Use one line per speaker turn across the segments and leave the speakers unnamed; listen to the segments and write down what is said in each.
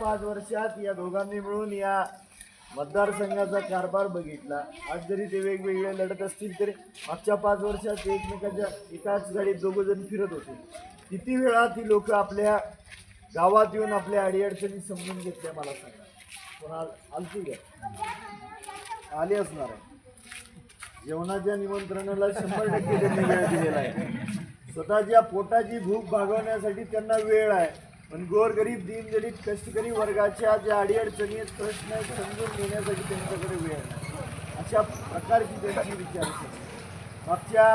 पाच वर्षात या दोघांनी मिळून या मतदारसंघाचा कारभार बघितला. आज जरी ते वेगवेगळे लढत असतील तरी मागच्या पाच वर्षात एकमेकाच्या एकाच गाडीत दोघं जण फिरत होते. किती वेळा ती लोक आपल्या गावात येऊन आपल्या अडीअडचणी समजून घेतल्या मला सांगा. कोणा आलती का? आली असणार आहे. जेवणाच्या निमंत्रणाला शंभर टक्के त्यांनी वेळ दिलेला आहे. स्वतःच्या पोटाची भूक भागवण्यासाठी त्यांना वेळ आहे. पण गोरगरीब दिनदलित कष्टकरी वर्गाच्या ज्या अडीअडचणी आहेत प्रश्न आहेत समजून घेण्यासाठी त्यांच्याकडे वेळ नाही अशा प्रकारची त्यांची विचारसरणी मागच्या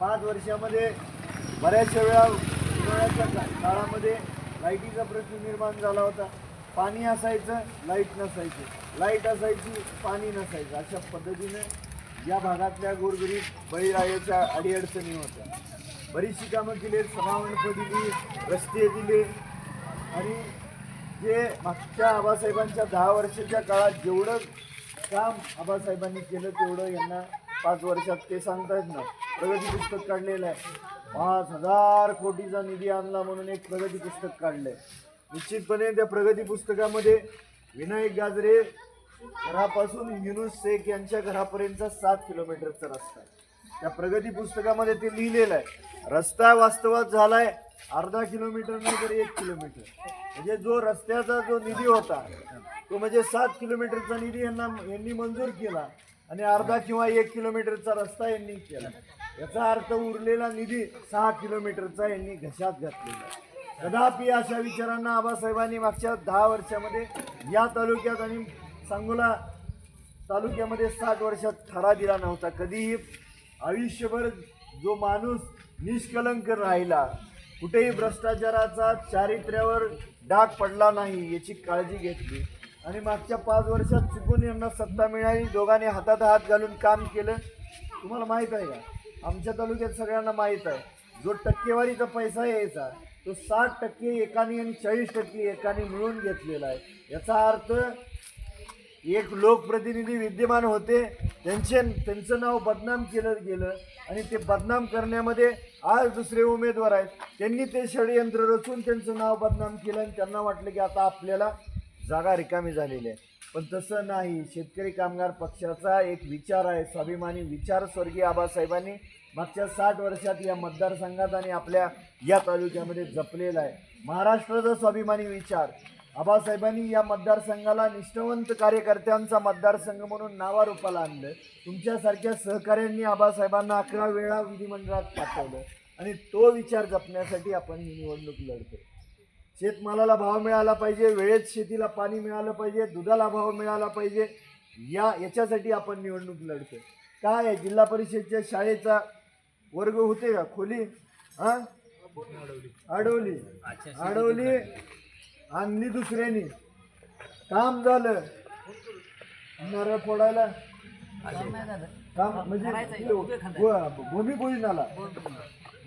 पाच वर्षामध्ये बऱ्याचशा वेळा उन्हाळ्याच्या काळामध्ये लाईटीचा प्रश्न निर्माण झाला होता. पाणी असायचं लाइट नसायची. लाइट असायची पाणी नसायचं. अशा पद्धतीनं या भागातल्या गोरगरीब बळीरायाच्या अडीअडचणी होत्या. बरीचशी कामं केली समावणपं दिली रस्ते दिले. आणि जे मागच्या आबासाहेबांच्या दहा वर्षाच्या काळात जेवढं काम आबासाहेबांनी केलं तेवढं यांना पाच वर्षात ते सांगतायत ना. प्रगती पुस्तक काढलेलं आहे. पाच हजार कोटीचा निधी आणला म्हणून एक प्रगती पुस्तक काढलंय. निश्चितपणे त्या प्रगती पुस्तकामध्ये विनायक गाजरे घरापासून युनुस शेख यांच्या घरापर्यंतचा सात किलोमीटरचा रस्ता आहे. त्या प्रगती पुस्तकामध्ये ते लिहिलेलं आहे. रस्ता वास्तवात झालाय अर्धा किलोमीटर नाही तर एक किलोमीटर. म्हणजे जो रस्त्याचा जो निधी होता तो म्हणजे सात किलोमीटरचा निधी यांना यांनी मंजूर केला आणि अर्धा किंवा एक किलोमीटरचा रस्ता यांनी केला. याचा अर्थ उरलेला निधी सहा किलोमीटरचा यांनी घशात घातलेला कदापि अशा विचारांना आबासाहेबांनी मागच्या दहा वर्षामध्ये या तालुक्यात आणि सांगोला तालुक्यामध्ये साठ वर्षात ठरा दिला नव्हता. कधीही आयुष्यभर जो माणूस निष्कलंक राहिला कुठेही भ्रष्टाचाराचा चारित्र्यावर डाग पडला नाही याची काळजी घेतली. आणि मागच्या पाच वर्षात चुकून यांना सत्ता मिळाली दोघांनी हातात हात घालून काम केलं. तुम्हाला माहीत आहे का? आमच्या तालुक्यात सगळ्यांना माहीत आहे. जो टक्केवारीचा पैसा यायचा तो साठ टक्के एकाने आणि चाळीस टक्के एकाने मिळून घेतलेला आहे. याचा अर्थ एक लोकप्रतिनिधी विद्यमान होते. त्यांचे त्यांचं नाव बदनाम केलं गेलं आणि ते बदनाम करण्यामध्ये आज दुसरे उमेदवार आहेत. त्यांनी ते षडयंत्र रचून त्यांचं नाव बदनाम केलं आणि त्यांना वाटलं की आता आपल्याला जागा रिकामी झालेली आहे. पण तसं नाही. शेतकरी कामगार पक्षाचा एक विचार आहे स्वाभिमानी विचार स्वर्गीय आबासाहेबांनी मागच्या साठ वर्षात या मतदारसंघात आणि आपल्या या तालुक्यामध्ये जपलेला आहे. महाराष्ट्राचा स्वाभिमानी विचार आबासाहेबांनी या मतदारसंघाला निष्ठावंत कार्यकर्त्यांचा मतदारसंघ म्हणून नावारूपाला आणलं. तुमच्यासारख्या सहकाऱ्यांनी आबासाहेबांना अकरा वेळा विधिमंडळात पाठवलं. आणि तो विचार जपण्यासाठी आपण ही निवडणूक लढतो. शेतमालाला भाव मिळाला पाहिजे वेळेत शेतीला पाणी मिळालं पाहिजे दुधाला भाव मिळाला पाहिजे या याच्यासाठी आपण निवडणूक लढतो. काय आहे जिल्हा परिषदच्या शाळेचा वर्ग होते का? खोली? हा? अडवली अडवली आणली दुसऱ्यानी काम झालं. नारळ फोडायला. काम म्हणजे भूमिपूजनाला.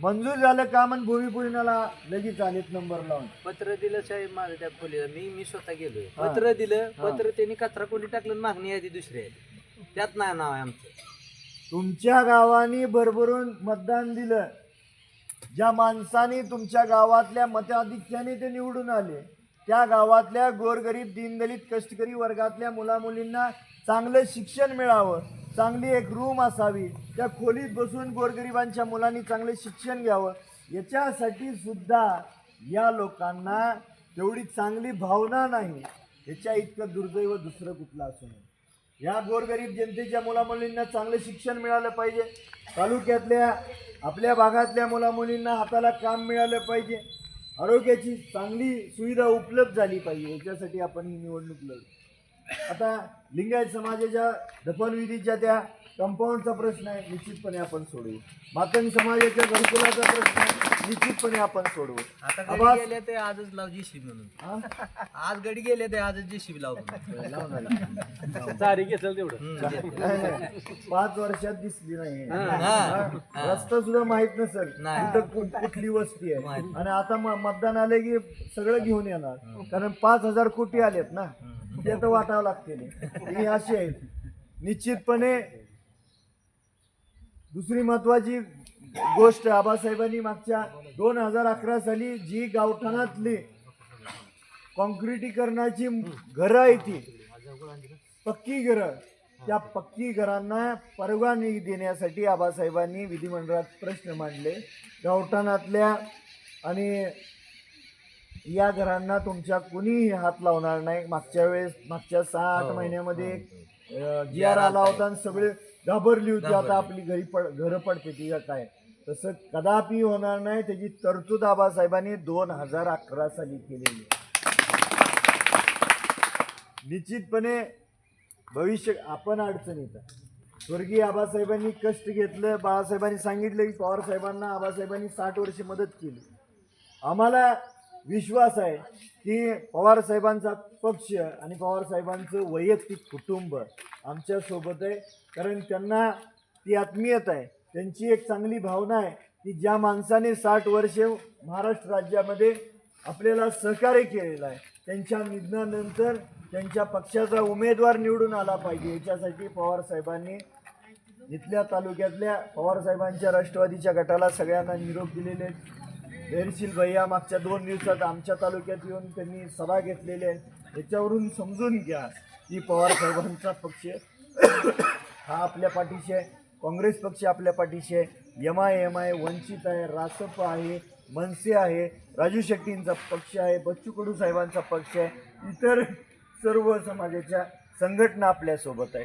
मंजूर झालं काम आणि भूमिपूजनाला लगेच आलेत नंबर लावून.
पत्र दिलं साहेब माझं त्या खोलीला. मी मी स्वतः गेलोय.
हा.
पत्र दिलं. पत्र त्यांनी कचरा कोणी टाकलं आणि मागणी यादी दुसरी आहे त्यात नाही नाव आहे आमचं.
तुमच्या गावाने भरभरून मतदान दिलं. ज्या माणसाने तुमच्या गावातल्या मताधिक्याने ते निवडून आले त्या गावातल्या गोरगरीब दीनदलित कष्टकरी वर्गातल्या मुलामुलींना चांगलं शिक्षण मिळावं चांगली एक रूम असावी त्या खोलीत बसून गोरगरिबांच्या मुलांनी चांगलं शिक्षण घ्यावं याच्यासाठी सुद्धा या लोकांना तेवढी चांगली भावना नाही. याच्या इतकं दुर्दैव दुसरं कुठलं असू नये या गोरगरीब जनतेच्या मुलामुलींना चांगलं शिक्षण मिळालं पाहिजे. तालुक्यातल्या आपल्या भागातल्या मुलामुलींना हाताला काम मिळालं पाहिजे. आरोग्याची चांगली सुविधा उपलब्ध झाली पाहिजे. याच्यासाठी आपण ही निवडणूक लढू. आता लिंगायत समाजाच्या दफनविधीच्या त्या कंपाऊंडचा प्रश्न आहे निश्चितपणे आपण सोडवू मातंग समाजाच्या घरकुलाचा प्रश्न आहे निश्चितपणे आपण सोडवू
आता
आवाज-
गडी गेले ते आजच लाव जेसीबी म्हणून.
हा?
आज गडी गेले ते आजच जेसीबी लाव म्हणून.
लावून आला.
घेतलं तेवढं.
पाच वर्षात दिसली नाही.
हा.
रस्ता सुद्धा माहीत नसेल
नाही.
कुठं कु- कुठली वस्ती आहे.
माहीत.
आणि आता म- मतदान आले की सगळं घेऊन येणार. कारण पाच हजार कोटी आलेत ना. ते तर वाटावं लागते ही अशी आहेत. निश्चितपणे दुसरी महत्वाची गोष्ट आबासाहेबांनी मागच्या दोन हजार अकरा साली जी गावठाणातली कॉन्क्रिटीकरणाची घरं आहे ती पक्की घरं त्या पक्की घरांना परवानगी देण्यासाठी आबासाहेबांनी विधिमंडळात प्रश्न मांडले. गावठाणातल्या आणि या घरांना तुमच्या कुणीही हात लावणार नाही. मागच्या वेळेस मागच्या सहा आठ महिन्यामध्ये जी आर आला होता आणि सगळे घाबरली होती आता आपली घरी पड घरं पडते ती का काय तसं कदापि होणार नाही त्याची तरतूद आबासाहेबांनी दोन हजार अकरा साली केलेली आहे. निश्चितपणे भविष्य आपण अडचणीत आहे. स्वर्गीय आबासाहेबांनी कष्ट घेतलं बाळासाहेबांनी सांगितलं की पवार साहेबांना आबासाहेबांनी साठ वर्ष मदत केली आम्हाला विश्वास आहे की पवार साहेबांचा पक्ष आणि पवार साहेबांचं वैयक्तिक कुटुंब आमच्यासोबत आहे. कारण त्यांना ती आत्मीयता आहे. त्यांची एक चांगली भावना आहे की ज्या माणसाने साठ वर्ष महाराष्ट्र राज्यामध्ये आपल्याला सहकार्य केलेलं आहे त्यांच्या निधनानंतर त्यांच्या पक्षाचा उमेदवार निवडून आला पाहिजे. याच्यासाठी पवारसाहेबांनी इथल्या तालुक्यातल्या पवार साहेबांच्या राष्ट्रवादीच्या गटाला सगळ्यांना निरोप दिलेले धैर्यशील भैया मागच्या दोन दिवसात आमच्या तालुक्यात येऊन त्यांनी सभा घेतलेली आहे. याच्यावरून समजून घ्या की पवार साहेबांचा पक्ष हा आपल्या पाठीशी आहे. काँग्रेस पक्ष आपल्या पाठीशी आहे. M I M I Vanchit आहे रासप आहे मनसे आहे राजू शेट्टींचा पक्ष आहे बच्चू कडू साहेबांचा पक्ष आहे. इतर सर्व समाजाच्या संघटना आपल्यासोबत आहे